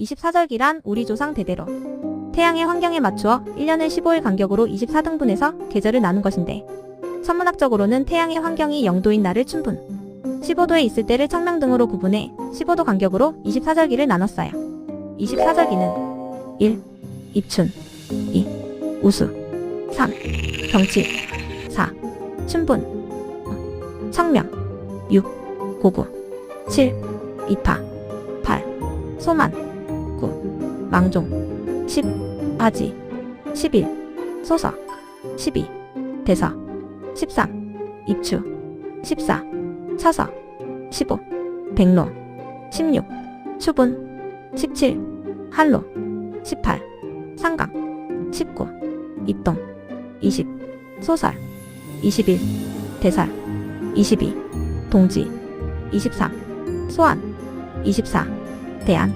24절기란 우리 조상 대대로 태양의 환경에 맞추어 1년을 15일 간격으로 24등분해서 계절을 나눈 것인데 천문학적으로는 태양의 환경이 0도인 날을 춘분 15도에 있을 때를 청명 등으로 구분해 15도 간격으로 24절기를 나눴어요. 24절기는 1. 입춘 2. 우수 3. 경치 4. 춘분 어, 청명 6. 고구 7. 이파 8. 소만 9. 망종 10. 아지 11. 소서 12. 대서 13. 입추 14. 차서 15. 백로 16. 추분 17. 한로 18. 상강 19. 입동 20. 소설 21. 대살 22. 동지 23. 소환 24. 대안